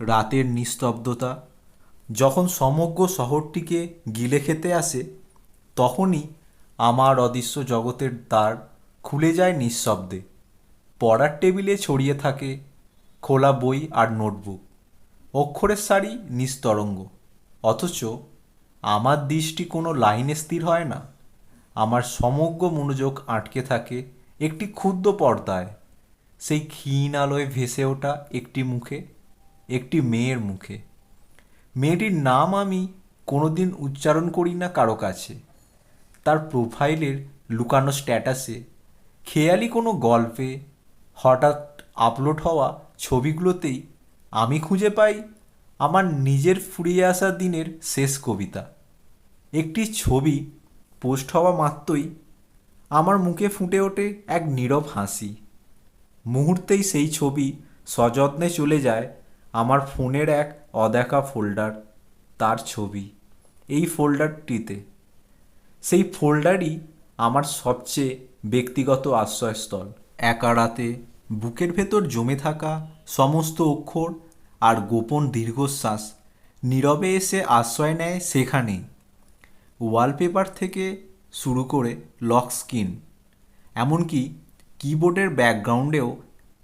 রাতের নিস্তব্ধতা। যখন সমগ্র শহরটিকে গিলে খেতে আসে, তখনই আমার অদৃশ্য জগতের দ্বার খুলে যায় নিঃশব্দে। পড়ার টেবিলে ছড়িয়ে থাকে খোলা বই আর নোটবুক। অক্ষরের সারি নিস্তরঙ্গ। অথচ আমার দৃষ্টি কোনো লাইনে স্থির হয় না। আমার সমগ্র মনোযোগ আটকে থাকে একটি ক্ষুদ্র পর্দায়। সেই ক্ষীণ আলোয় ভেসে ওঠা একটি মুখে একটি মেয়ের মুখে। মেয়েটির নাম আমি কোনোদিন উচ্চারণ করি না কারও কাছে। তার প্রোফাইলের লুকানো স্ট্যাটাসে খেয়ালি কোনো গল্পে হঠাৎ আপলোড হওয়া ছবিগুলোতেই আমি খুঁজে পাই আমার নিজের ফুরিয়ে আসা দিনের শেষ কবিতা। একটি ছবি পোস্ট হওয়া মাত্রই আমার মুখে ফুটে ওঠে এক নীরব হাসি। মুহূর্তেই সেই ছবি সযত্নে চলে যায় আমার ফোনের এক অদেখা ফোল্ডার, তার ছবি, এই ফোল্ডারটিতে। সেই ফোল্ডারই আমার সবচেয়ে ব্যক্তিগত আশ্রয়স্থল। একা রাতে বুকের ভেতর জমে থাকা সমস্ত অক্ষর আর গোপন দীর্ঘশ্বাস নীরবে এসে আশ্রয় নেয় সেখানেই ওয়ালপেপার থেকে শুরু করে লক স্ক্রিন, এমনকি কিবোর্ডের ব্যাকগ্রাউন্ডেও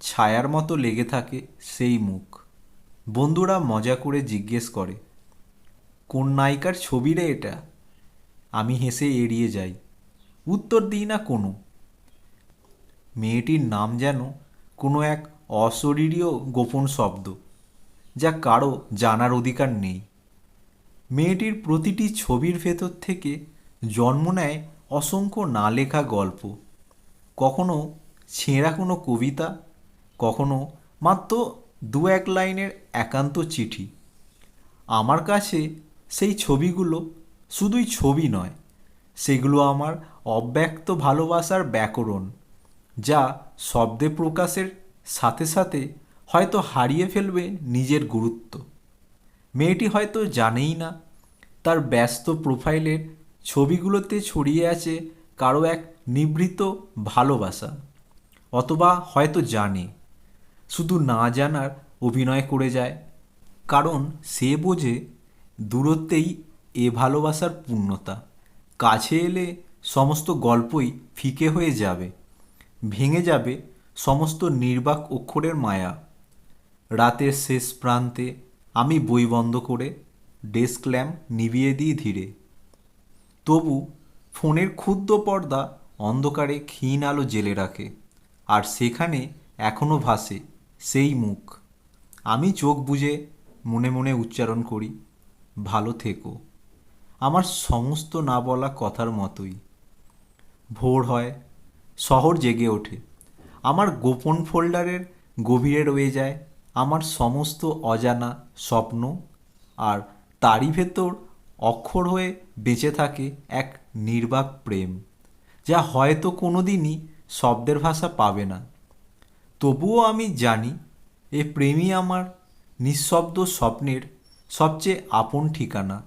ছায়ার মতো লেগে থাকে সেই মুখ। বন্ধুরা মজা করে জিজ্ঞেস করে, কোন নায়িকার ছবি রে এটা? আমি হেসে এড়িয়ে যাই, উত্তর দিই না কোনো। মেয়েটির নাম যেন কোনো এক অশরীরীয় গোপন শব্দ, যা কারও জানার অধিকার নেই। মেয়েটির প্রতিটি ছবির ভেতর থেকে জন্ম নেয় অসংখ্য না লেখা গল্প, কখনো ছেঁড়া কোনো কবিতা, কখনো মাত্র দু এক লাইনের একান্ত চিঠি। আমার কাছে সেই ছবিগুলো শুধুই ছবি নয়, সেগুলো আমার অব্যক্ত ভালোবাসার ব্যাকরণ, যা শব্দে প্রকাশের সাথে সাথে হয়তো হারিয়ে ফেলবে নিজের গুরুত্ব। মেয়েটি হয়তো জানেই না, তার ব্যস্ত প্রোফাইলের ছবিগুলোতে ছড়িয়ে আছে কারও এক নিভৃত ভালোবাসা, অথবা হয়তো জানে। শুধু না জানার অভিনয় করে যায়। কারণ সে বোঝে দূরত্বেই এ ভালোবাসার পূর্ণতা। কাছে এলে সমস্ত গল্পই ফিকে হয়ে যাবে। ভেঙে যাবে সমস্ত নির্বাক অক্ষরের মায়া। রাতের শেষ প্রান্তে আমি বই বন্ধ করে ডেস্ক ল্যাম্প নিভিয়ে দিই ধীরে। তবু ফোনের ক্ষুদ্র পর্দা অন্ধকারে ক্ষীণ আলো জেলে রাখে, আর সেখানে এখনও ভাসে। সেই মুখ। আমি চোখ বুজে মনে মনে উচ্চারণ করি, ভালো থেকো। আমার সমস্ত না বলা কথার মতোই। ভোর হয়, শহর জেগে ওঠে। আমার গোপন ফোল্ডারের গভীরে রয়ে যায় আমার সমস্ত অজানা স্বপ্ন আর তারই ভেতর অক্ষর হয়ে বেঁচে থাকে এক নির্বাক প্রেম, যা হয়তো কোনো দিনই শব্দের ভাষা পাবে না। তবুও আমি জানি এ প্রেমই আমার নিঃশব্দ স্বপ্নের সবচেয়ে আপন ঠিকানা।